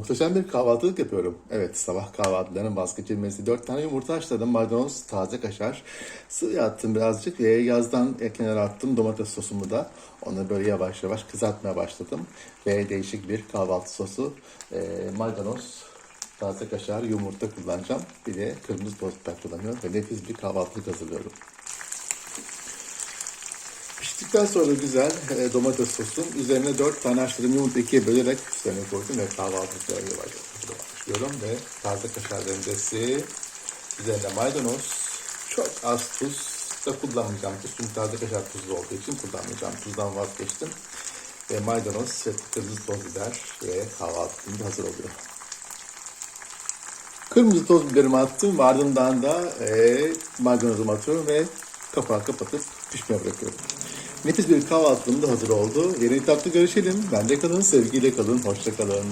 Muhteşem bir kahvaltılık yapıyorum. Evet sabah kahvaltılarının vazgeçilmesi. 4 tane yumurta haşladım. Maydanoz, taze kaşar. Sıvı attım birazcık ve yazdan kenara attım domates sosumu da. Onu böyle yavaş yavaş kızartmaya başladım. Ve değişik bir kahvaltı sosu. Ee, maydanoz, taze kaşar, yumurta kullanacağım. Bir de kırmızı toz biber kullanıyorum. Ve nefis bir kahvaltılık hazırlıyorum. Piştikten sonra güzel e, domates sosun üzerine 4 tane haşladığım yumurta ikiye bölerek üstlerine koydum ve kahvaltılıkla yavaş başlıyorum ve taze kaşar rendesi üzerine maydanoz çok az tuz da kullanmayacağım. Tuz çünkü taze kaşar tuzlu olduğu için kullanmayacağım. Tuzdan vazgeçtim. Ve maydanoz ve kırmızı toz biber ve kahvaltım da hazır oluyor. Kırmızı toz biberimi attım. Ve ardından da e, maydanozumu atıyorum ve kapağı kapatıp pişmeye bırakıyorum. Nefis bir kahvaltım da hazır oldu. Yeni etapta görüşelim. Bende kalın, sevgiyle kalın, hoşça kalın.